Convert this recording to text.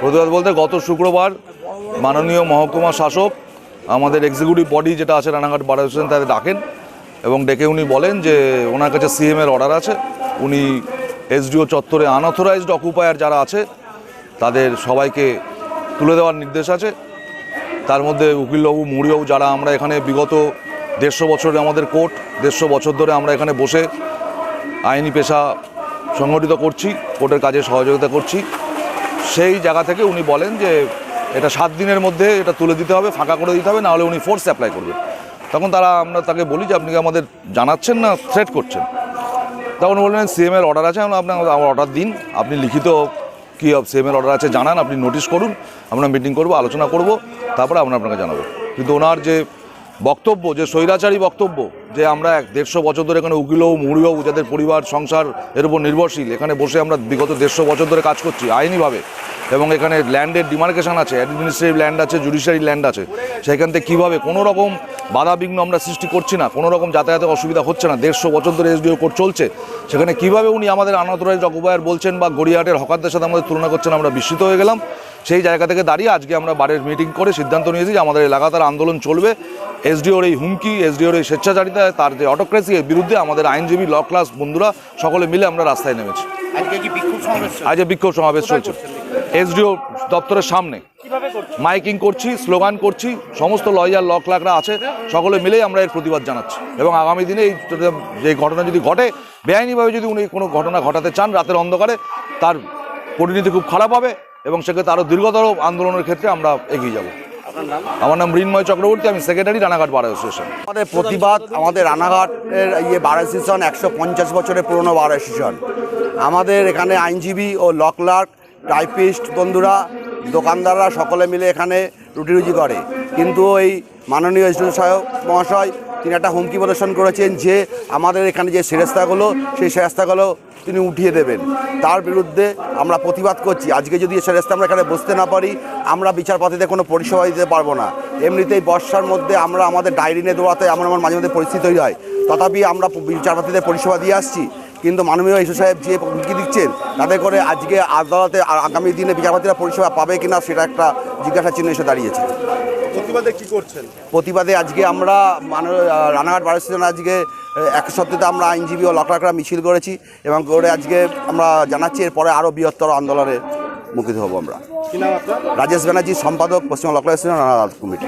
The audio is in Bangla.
প্রতিবাদ বলতে গত শুক্রবার মাননীয় মহকুমা শাসক, আমাদের এক্সিকিউটিভ বডি যেটা আছে রানাঘাট বার অ্যাসোসিয়েশন তাদের ডাকেন এবং ডেকে উনি বলেন যে ওনার কাছে সিএম এর অর্ডার আছে। উনি এসডিও চত্বরে আনঅথরাইজড অকুপায়ার যারা আছে, তাদের সবাইকে তুলে দেওয়ার নির্দেশ আছে। তার মধ্যে উকিলবাবু, মুড়িবাবু যারা আমরা এখানে বিগত দেড়শো বছরে আমাদের কোর্ট, দেড়শো বছর ধরে আমরা এখানে বসে আইনি পেশা সংগঠিত করছি, কোর্টের কাজে সহযোগিতা করছি। সেই জায়গা থেকে উনি বলেন যে এটা সাত দিনের মধ্যে এটা তুলে দিতে হবে, ফাঁকা করে দিতে হবে নাহলে উনি ফোর্স অ্যাপ্লাই করবেন তখন তারা, আমরা তাকে বলি যে আপনি কি আমাদের জানাচ্ছেন না থ্রেট করছেন? তখন বললেন সিএম এর অর্ডার আছে, আমরা আপনার আমার অর্ডার দিন। আপনি লিখিত কী সিএম এর অর্ডার আছে জানান, আপনি নোটিশ করুন, আমরা মিটিং করব, আলোচনা করব, তারপরে আমরা আপনাকে জানাব। কিন্তু ওনার যে বক্তব্য, যে স্বৈরাচারী বক্তব্য, যে আমরা এক দেড়শো বছর ধরে এখানে উকিলবাবু মুড়িবাবু যাদের পরিবার, সংসার এর উপর নির্ভরশীল, এখানে বসে আমরা বিগত দেড়শো বছর ধরে কাজ করছি, আইনিভাবে। এবং এখানে ল্যান্ডের ডিমার্কেশন আছে, অ্যাডমিনিস্ট্রেটিভ ল্যান্ড আছে, জুডিশিয়ারি ল্যান্ড আছে। সেখান থেকে কীভাবে কোনো রকম বাধা বিঘ্ন আমরা সৃষ্টি করছি না, কোনো রকম যাতায়াতের অসুবিধা হচ্ছে না, দেড়শো বছর ধরে এসডিও কোর্ট চলছে। সেখানে কীভাবে উনি আমাদের আনাতরাজ অকুপায়ার বলছেন বা গড়িয়াহাটের হকারদের সাথে আমাদের তুলনা করছেন, আমরা বিস্মিত হয়ে গেলাম। সেই জায়গা থেকে দাঁড়িয়ে আজকে আমরা বারের মিটিং করে সিদ্ধান্ত নিয়েছি যে আমাদের লাগাতার আন্দোলন চলবে। এসডিওর এই হুমকি এসডিওর এই স্বেচ্ছাচারিতা তার যে অটোক্রেসি এর বিরুদ্ধে আমাদের আইনজীবী ল ক্লাস বন্ধুরা সকলে মিলে আমরা রাস্তায় নেমেছি। আজকে কি বিক্ষোভ সমাবেশ চলছে? আজ বিক্ষোভ সমাবেশ চলছে। এসডিও দপ্তরের সামনে। মাইকিং করছি স্লোগান করছি সমস্ত লয়ার ল ক্লার্করা আছে সকলে মিলেই আমরা এর প্রতিবাদ জানাচ্ছি। এবং আগামী দিনে এই যে ঘটনা যদি ঘটে বেআইনিভাবে যদি উনি কোনো ঘটনা ঘটাতে চান রাতের অন্ধকারে তার পরিণতি খুব খারাপ হবে। এবং সেক্ষেত্রে আরও দীর্ঘতর আন্দোলনের ক্ষেত্রে আমরা এগিয়ে যাব। আমার নাম মৃন্ময় চক্রবর্তী আমি সেক্রেটারি রানাঘাট বার অ্যাসোসিয়েশন। আমাদের প্রতিবাদ আমাদের রানাঘাটের ইয়ে বার অ্যাসোসিয়েশন একশো পঞ্চাশ বছরের পুরনো বার অ্যাসোসিয়েশন। আমাদের এখানে আইনজীবী ও ল ক্লার্ক টাইপিস্ট বন্ধুরা দোকানদাররা সকলে মিলে এখানে রুটি রুজি করে। কিন্তু ওই মাননীয় এসডি সাহেব মহাশয় তিনি একটা হুমকি প্রদর্শন করেছেন যে আমাদের এখানে যে সেরেস্তাগুলো, সেই সেরেস্তাগুলো তিনি উঠিয়ে দেবেন। তার বিরুদ্ধে আমরা প্রতিবাদ করছি। আজকে যদি সেরেস্তা আমরা এখানে বসতে না পারি, আমরা বিচারপতিদের কোনো পরিষেবা দিতে পারব না। এমনিতেই বর্ষার মধ্যে আমরা আমাদের ডায়েরি নিয়ে দৌড়াতে আমার আমার মাঝে মধ্যে পরিস্থিতি তৈরি হয়। তথাপি আমরা বিচারপতিদের পরিষেবা দিয়ে আসছি। কিন্তু মাননীয় ইস্যু সাহেব যে হুমকি দিচ্ছেন, তাতে করে আজকে আদালতে আগামী দিনে বিচারপতিরা পরিষেবা পাবে কিনা, সেটা একটা জিজ্ঞাসা চিহ্ন এসে দাঁড়িয়েছে। প্রতিবাদে কি করছেন? প্রতিবাদে আজকে আমরা রানাঘাট বার স্টেশন আজকে এক সপ্তাহে আমরা আইনজীবী ও লকলাকরা মিছিল করেছি এবং করে আজকে আমরা জানাচ্ছি এরপরে আরও বৃহত্তর আন্দোলনের মুখিত হব আমরা। রাজেশ ব্যানার্জি সম্পাদক পশ্চিমবঙ্গ স্টেশন রানাঘাট কমিটি।